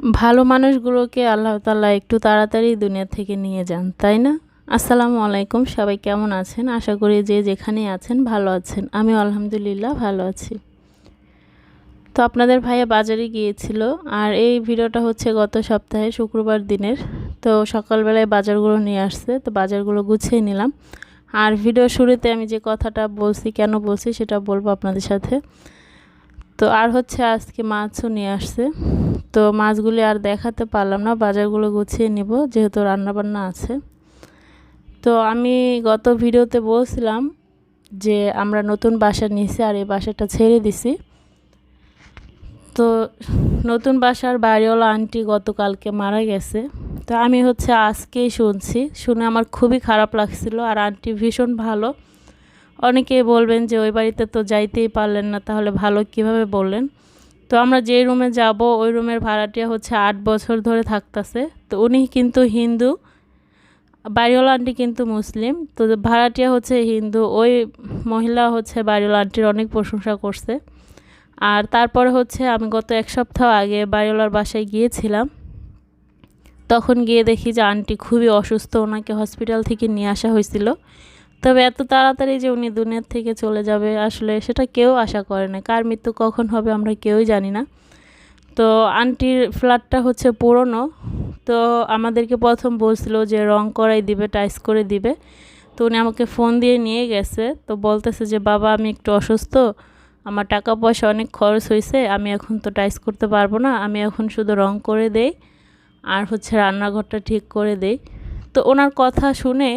ভালো মানুষগুলোকে আল্লাহ তাল্লাহ একটু তাড়াতাড়ি দুনিয়া থেকে নিয়ে যান, তাই না? আসসালামু আলাইকুম, সবাই কেমন আছেন? আশা করি যে যেখানেই আছেন ভালো আছেন। আমি আলহামদুলিল্লাহ ভালো আছি। তো আপনাদের ভাইয়া বাজারে গিয়েছিল, আর এই ভিডিওটা হচ্ছে গত সপ্তাহে শুক্রবার দিনের। তো সকালবেলায় বাজারগুলো নিয়ে আসছে, তো বাজারগুলো গুছিয়ে নিলাম। আর ভিডিও শুরুতে আমি যে কথাটা বলছি, কেন বলছি সেটা বলব আপনাদের সাথে। তো আর হচ্ছে আজকে মাছও নিয়ে আসছে। তো মাছগুলি আর দেখাতে পারলাম না, বাজারগুলো গুছিয়ে নিব, যেহেতু রান্নাবান্না আছে। তো আমি গত ভিডিওতে বলছিলাম যে আমরা নতুন বাসা নিয়েছি আর এই বাসাটা ছেড়ে দিছি। তো নতুন বাসার বাড়িওয়ালা আন্টি গতকালকে মারা গেছে। তো আমি হচ্ছে আজকেই শুনছি, শুনে আমার খুবই খারাপ লাগছিল আর আন্টি ভীষণ ভালো। অনেকেই বলবেন যে ওই বাড়িতে তো যাইতেই পারলেন না, তাহলে ভালো কীভাবে বললেন? তো আমরা যে রুমে যাব, ওই রুমের ভাড়াটিয়া হচ্ছে আট বছর ধরে থাকতেছে। তো উনি কিন্তু হিন্দু, বাড়িওয়ালা আন্টি কিন্তু মুসলিম। তো ভাড়াটিয়া হচ্ছে হিন্দু, ওই মহিলা হচ্ছে বাড়িওয়ালা আন্টির অনেক প্রশংসা করছে। আর তারপরে হচ্ছে আমি গত এক সপ্তাহ আগে বাড়িওয়ালার বাসায় গিয়েছিলাম। তখন গিয়ে দেখি যে আন্টি খুবই অসুস্থ, ওনাকে হসপিটাল থেকে নিয়ে আসা হয়েছিল। তবে এত তাড়াতাড়ি যে উনি দুনিয়ার থেকে চলে যাবে, আসলে সেটা কেউ আশা করে না। কার মৃত্যু কখন হবে আমরা কেউই জানি না। তো আন্টির ফ্ল্যাটটা হচ্ছে পুরনো। তো আমাদেরকে প্রথম বলছিল যে, রং করাই দিবে টাইস করে দিবে। তো উনি আমাকে ফোন দিয়ে নিয়ে গেছে। তো বলতেছে যে, বাবা, আমি একটু অসুস্থ। আমার টাকা পয়সা অনেক খরচ হয়েছে আমি এখন তো টাইস করতে পারব না। আমি এখন শুধু রং করে দেই। আর হচ্ছে রান্নাঘরটা ঠিক করে দেই। তো ওনার কথা শুনে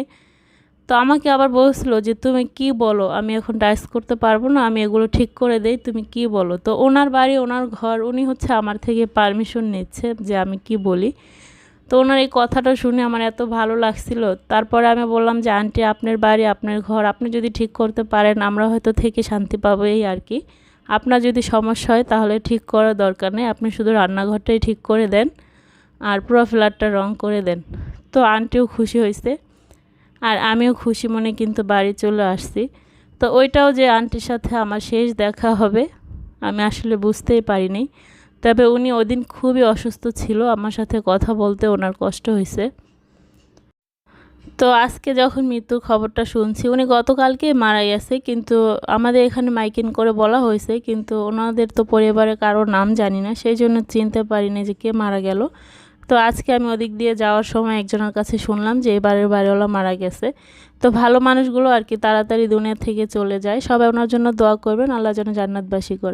তো আমাকে আবার বলছিলো যে, তুমি কি বলো? আমি এখন ডাইস করতে পারব না, আমি এগুলো ঠিক করে দেই, তুমি কি বলো? তো ওনার বাড়ি, ওনার ঘর, উনি হচ্ছে আমার থেকে পারমিশন নিচ্ছে যে, আমি কি বলি? তো ওনার এই কথাটা শুনে আমার এত ভালো লাগছিল। তারপরে আমি বললাম যে, আন্টি, আপনার বাড়ি, আপনার ঘর, আপনি যদি ঠিক করতে পারেন, আমরা হয়তো থেকে শান্তি পাবো এই আর কি। আপনার যদি সমস্যা হয়, তাহলে ঠিক করার দরকার নেই। আপনি শুধু রান্নাঘরটাই ঠিক করে দেন আর পুরো ফ্ল্যাটটা রং করে দেন। তো আন্টিও খুশি হয়েছে। আর আমিও খুশি মনে কিন্তু বাড়ি চলে আসছি। তো ওইটাও যে আন্টির সাথে আমার শেষ দেখা হবে, আমি আসলে বুঝতেই পারিনি। তবে উনি ওদিন খুবই অসুস্থ ছিল, আমার সাথে কথা বলতে ওনার কষ্ট হয়েছে। তো আজকে যখন মৃত্যুর খবরটা শুনছি, উনি গতকালকেই মারা গেছে, কিন্তু আমাদের এখানে মাইকিন করে বলা হয়েছে, কিন্তু ওনাদের তো পরিবারে কারও নাম জানি না, সেই জন্য চিনতে পারিনি যে কে মারা গেল। তো আজকে আমি ওদিক দিয়ে যাওয়ার সময় একজনের কাছে শুনলাম যে এবারের বাড়িওয়ালা মারা গেছে। তো ভালো মানুষগুলো আর কি তাড়াতাড়ি দুনিয়া থেকে চলে যায়। সবাই ওনার জন্য দোয়া করবেন, আল্লাহ যেন জান্নাতবাসী করে।